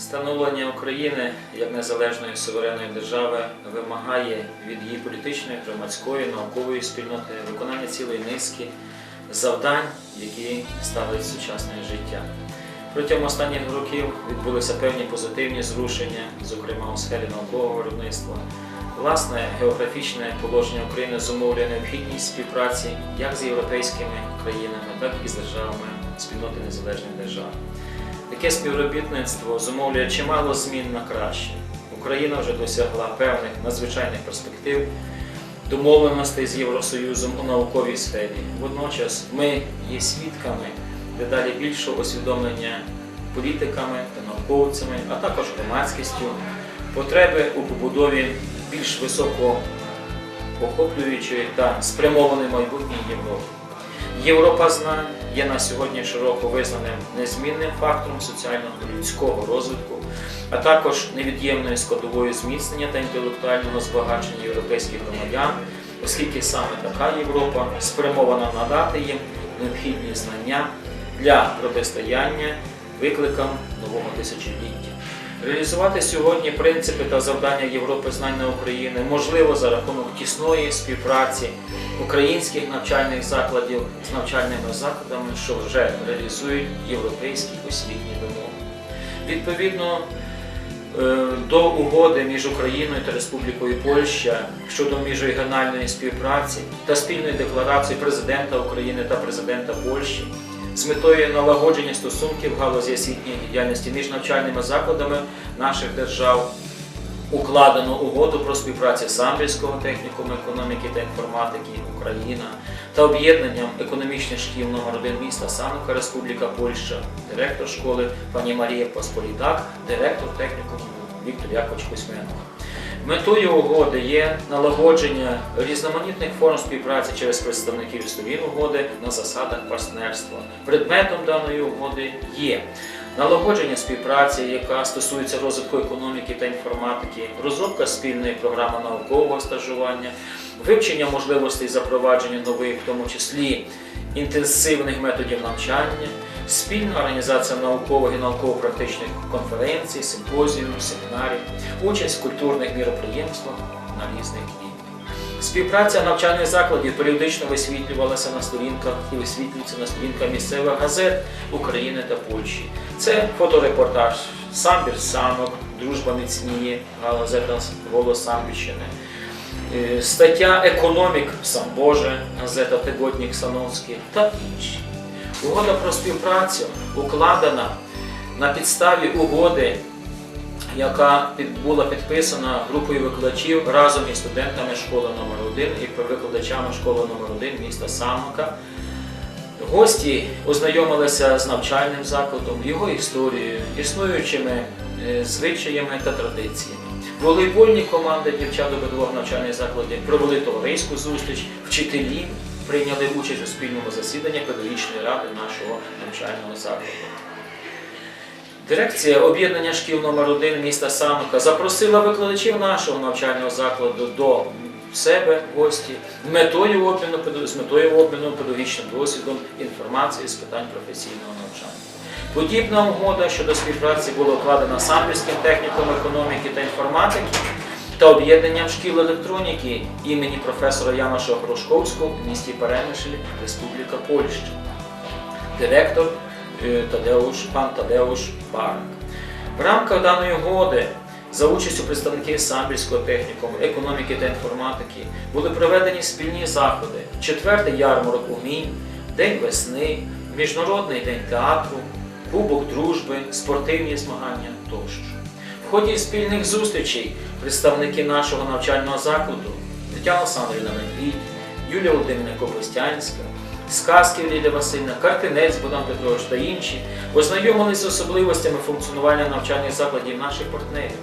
Становлення України як незалежної суверенної держави вимагає від її політичної, громадської, наукової спільноти виконання цілої низки завдань, які ставить сучасне життя. Протягом останніх років відбулися певні позитивні зрушення, зокрема у сфері наукового виробництва. Власне, географічне положення України зумовлює необхідність співпраці як з європейськими країнами, так і з державами спільноти незалежних держав. Таке співробітництво зумовлює чимало змін на краще. Україна вже досягла певних надзвичайних перспектив, домовленостей з Євросоюзом у науковій сфері. Водночас ми є свідками дедалі більшого усвідомлення політиками та науковцями, а також громадськістю, потреби у побудові більш високо охоплюючої та спрямованої майбутньої Європи. Європа знань є на сьогодні широко визнаним незмінним фактором соціального людського розвитку, а також невід'ємною складовою зміцнення та інтелектуального збагачення європейських громадян, оскільки саме така Європа спрямована надати їм необхідні знання для протистояння викликам нового тисячоліття. Реалізувати сьогодні принципи та завдання Європи знань на України можливо за рахунок тісної співпраці українських навчальних закладів з навчальними закладами, що вже реалізують європейські освітні вимоги. Відповідно е, до угоди між Україною та Республікою Польща щодо міжрегіональної співпраці та спільної декларації президента України та президента Польщі з метою налагодження стосунків в галузі освітньої діяльності між навчальними закладами наших держав укладено угоду про співпрацю Самбірського технікуму економіки та інформатики Україна та об'єднанням економічних шкіл номер 1 міста Санука, Республіка Польща, директор школи пані Марія Посполітак, директор технікуму Віктор Якович Кузьменко. Метою угоди є налагодження різноманітних форм співпраці через представників сторін угоди на засадах партнерства. Предметом даної угоди є налагодження співпраці, яка стосується розвитку економіки та інформатики, розробка спільної програми наукового стажування, вивчення можливостей запровадження нових, в тому числі інтенсивних методів навчання, спільна організація наукових і науково-практичних конференцій, симпозіїв, семінарів, участь в культурних міроприємствах на різних рівнях. Співпраця навчальних закладів періодично висвітлювалася на сторінках і висвітлюється на сторінках місцевих газет України та Польщі. Це фоторепортаж Самбір Самок, Дружба міцніє, газета Голос Самбірщини. Е, Стаття Економік Сам Боже, газета Тигоднік Сановський та інші. Угода про співпрацю укладена на підставі угоди, яка була підписана групою викладачів разом із студентами школи номер 1 і викладачами школи номер 1 міста Самока. Гості ознайомилися з навчальним закладом, його історією, існуючими е, звичаями та традиціями. Волейбольні команди дівчат обидвох навчальних закладів провели товариську зустріч, вчителі прийняли участь у спільному засіданні педагогічної ради нашого навчального закладу. Дирекція об'єднання шкіл номер 1 міста Самка запросила викладачів нашого навчального закладу до себе гості метою обміну, з метою обміну педагогічним досвідом інформації з питань професійного навчання. Подібна угода щодо співпраці була укладена Самбірським техніком економіки та інформатики та об'єднанням шкіл електроніки імені професора Яноша Грушковського в місті Перемишлі, Республіка Польща директор е, Тадеуш, пан Тадеуш Барак. В рамках даної угоди за участю представників самбірського технікуму, економіки та інформатики були проведені спільні заходи. Четвертий ярмарок умінь, День весни, Міжнародний день театру, Кубок дружби, спортивні змагання тощо. В ході спільних зустрічей представники нашого навчального закладу Тетяна Олександрівна Медвідь, Юлія Володимирівна Копостянська, Сказків Лілія Васильівна, Картинець Богдан Петрович та інші ознайомилися з особливостями функціонування навчальних закладів наших партнерів.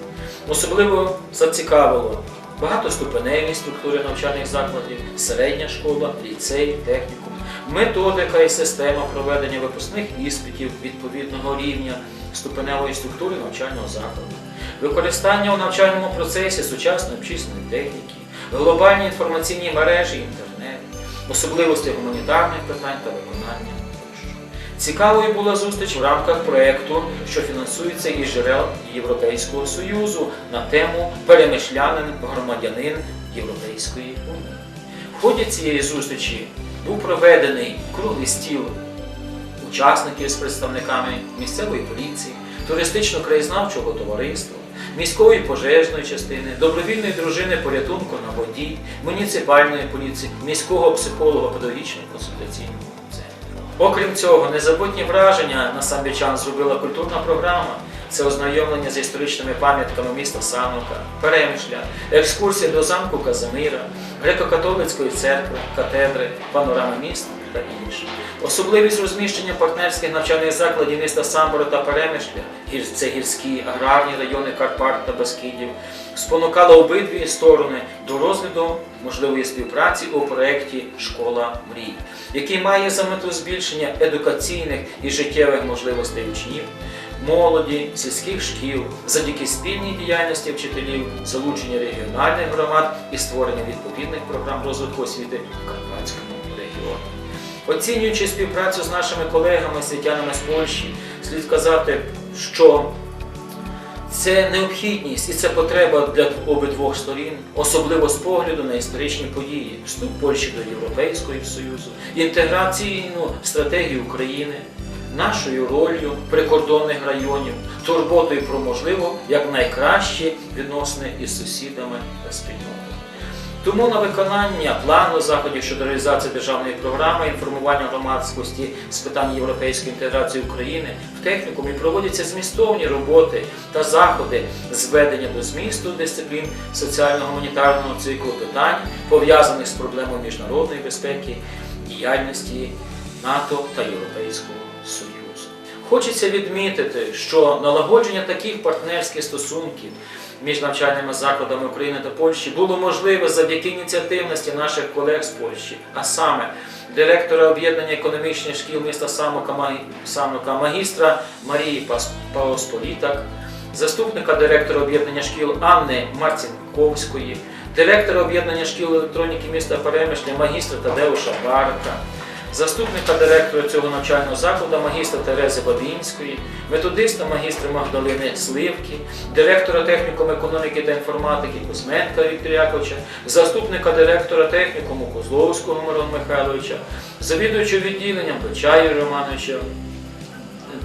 Особливо зацікавило багатоступеневість структури навчальних закладів, середня школа, ліцей, технікум, методика і система проведення випускних іспитів відповідного рівня ступеневої структури навчального закладу, використання у навчальному процесі сучасної обчисної техніки, глобальні інформаційні мережі, інтернет, особливості гуманітарних питань та виконання. Цікавою була зустріч в рамках проєкту, що фінансується із джерел Європейського Союзу на тему перемишлянин громадянин Європейської Унії. В ході цієї зустрічі був проведений круглий стіл учасників з представниками місцевої поліції, туристично-краєзнавчого товариства, міської пожежної частини, добровільної дружини порятунку на воді, муніципальної поліції, міського психолога педагогічного консультаційного центру. Окрім цього, незабутні враження на самбічан зробила культурна програма. Це ознайомлення з історичними пам'ятками міста Санука, Перемшля, екскурсія до замку Казимира, греко-католицької церкви, катедри, панорами міста та інше. Особливість розміщення партнерських навчальних закладів міста Самбора та Перемишля, це гірські аграрні райони Карпат та Баскідів, спонукала обидві сторони до розгляду можливої співпраці у проєкті Школа мрій, який має за мету збільшення едукаційних і життєвих можливостей учнів, молоді, сільських шкіл, завдяки спільній діяльності вчителів, залучення регіональних громад і створення відповідних програм розвитку освіти в Карпатському регіоні. Оцінюючи співпрацю з нашими колегами, світянами з Польщі, слід сказати, що це необхідність і це потреба для обидвох сторін, особливо з погляду на історичні події, вступ Польщі до Європейського Союзу, інтеграційну стратегію України, нашою ролью прикордонних районів, турботою про можливо якнайкращі відносини із сусідами та спільнотами. Тому на виконання плану заходів щодо реалізації державної програми інформування громадськості з питань європейської інтеграції України в технікумі проводяться змістовні роботи та заходи зведення до змісту дисциплін соціально-гуманітарного циклу питань, пов'язаних з проблемою міжнародної безпеки, діяльності НАТО та Європейського Союзу. Хочеться відмітити, що налагодження таких партнерських стосунків між навчальними закладами України та Польщі було можливе завдяки ініціативності наших колег з Польщі, а саме директора об'єднання економічних шкіл міста Самока, магістра Марії Паосполітак, заступника директора об'єднання шкіл Анни Марцінковської, директора об'єднання шкіл електроніки міста Перемишля магістра Тадеуша Барка, заступника директора цього навчального закладу магістра Терези Бабінської, методиста магістра Магдалини Сливки, директора технікуму економіки та інформатики Кузьменка Віктора Яковича, заступника директора технікуму Козловського Мирона Михайловича, завідуючого відділенням Плечаю Романовича,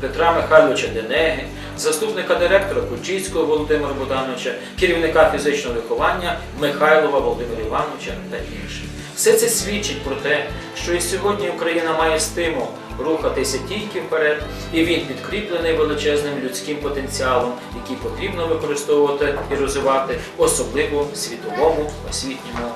Петра Михайловича Денеги, заступника директора Кульчицького Володимира Богдановича, керівника фізичного виховання Михайлова Володимира Івановича та інших. Все це свідчить про те, що і сьогодні Україна має стимул рухатися тільки вперед, і він підкріплений величезним людським потенціалом, який потрібно використовувати і розвивати, особливо в світовому освітньому.